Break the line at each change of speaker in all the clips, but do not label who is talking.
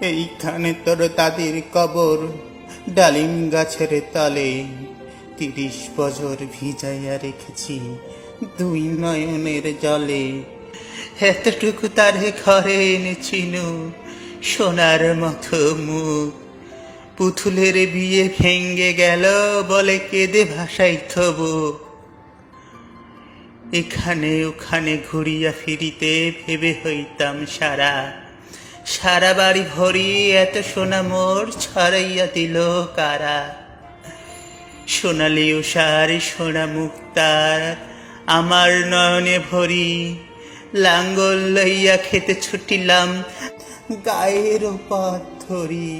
এইখানে তোর তাদের কবর, ডালিম গাছের তলে। তিরিশ বছর ভিজাইয়া রেখেছি দুই নয়নের জলে। এতটুকু তারে ঘরে এনেছিনু সোনার মতো মুখ। পুতুলের বিয়ে ভেঙ্গে গেল বলে কেঁদে ভাসাই থব। এখানে ওখানে ঘুরিয়া ফিরিতে ভেবে হইতাম সারা। সারা বাড়ি ভরি এত সোনা মোর ছড়াইয়া দিল কারা। সোনালি উষার সোনা মুক্তার আমার নয়নে ভরি, লাঙ্গল লইয়া খেতে ছুটিলাম গায়ের পথ ধরি।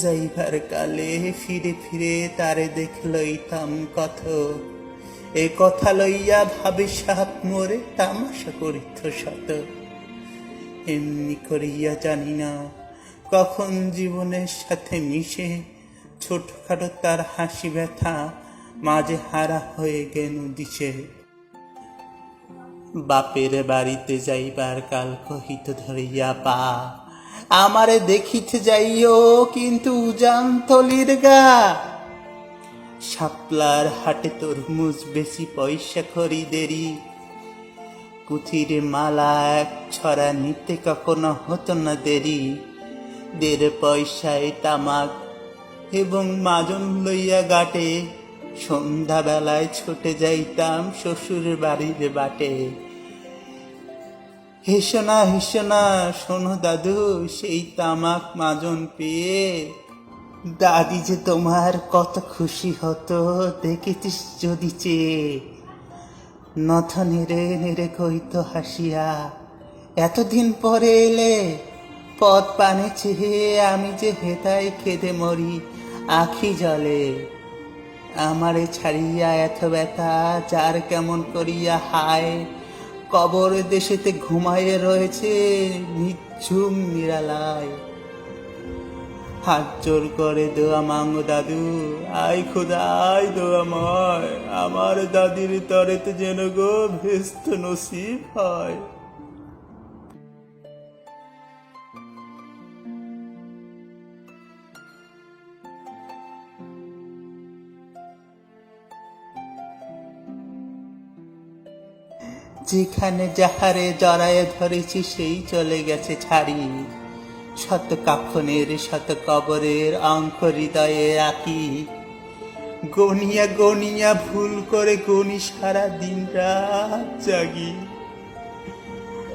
যাইবার কালে ফিরে ফিরে তারে দেখ লইতাম কত এ কথা লইয়া ভাবে সাপ মোরে তামাশা করিত শত। এমনি করিয়া জানি না কখন জীবনের সাথে মিশে। ছোটখাটো তার হাসি ব্যথা মাঝে হারা হয়ে গেল দিছে বাপের বাড়িতে যাইবার কাল কহিত ধরিয়া, পা, আমারে দেখিতে যাইও কিন্তু উজান তলির গা। শাপলার হাটে তরমুজ বেশি পয়সা খরিদেরি পুঁথির মালা এক ছড়া নিতে কখনো হতো না দেরি। দেড় পয়সায় তামাক এবং মাজন লইয়া গাটে সন্ধ্যাবেলায় ছুটে যাইতাম শ্বশুর বাড়ির বাটে। হেসো না না শোনো দাদু, সেই তামাক মাজন পেয়ে। দাদি যে তোমার কত খুশি হতো দেখেছিস যদি চেয়ে। নথ নেড়ে নেড়ে কইতো হাসিয়া। এতদিন পরে এলে পথ পানে চেহে আমি যে হেতায় খেদে মরি আখি জলে। আমারে ছাড়িয়া এত ব্যথা, যার কেমন করিয়া হায়? কবর দেশেতে ঘুমাইয়ে রয়েছে নিঝুম নিরালায়। হাত জোর করে দোয়া মাঙ্গো দাদু। আই খোদা আই দোয়া ময় আমার দাদির তরেতে যেন গো ভেস্ত নসিব হয়। যেখানে যাহারে জড়ায়ে ধরেছি, সেই চলে গেছে ছাড়ি। শত কাফনের শত কবরের অঙ্ক হৃদয়ে রাখি গনিয়া গনিয়া ভুল করে গনি সারা দিন রাত জাগি।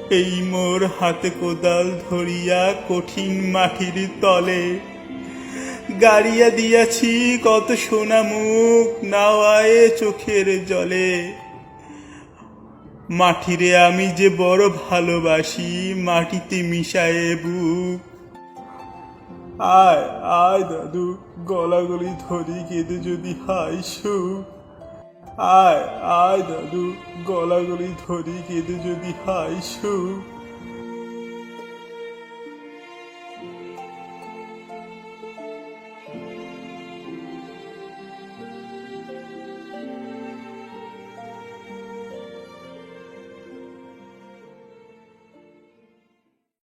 এই মোর হাতে কোদাল ধরিয়া কঠিন মাটির তলে। গাড়িয়া দিয়াছি কত সোনা মুখ নাওয়ায়ে চোখের জলে। মাটিরে আমি যে বড় ভালোবাসি, মাটিতে মিশায়ে বুক আয় আয় দাদু, গলাগলি ধরি কেঁদে যদি হাই সুখ আয় আয় দাদু, গলাগলি ধরি কেঁদে যদি হাই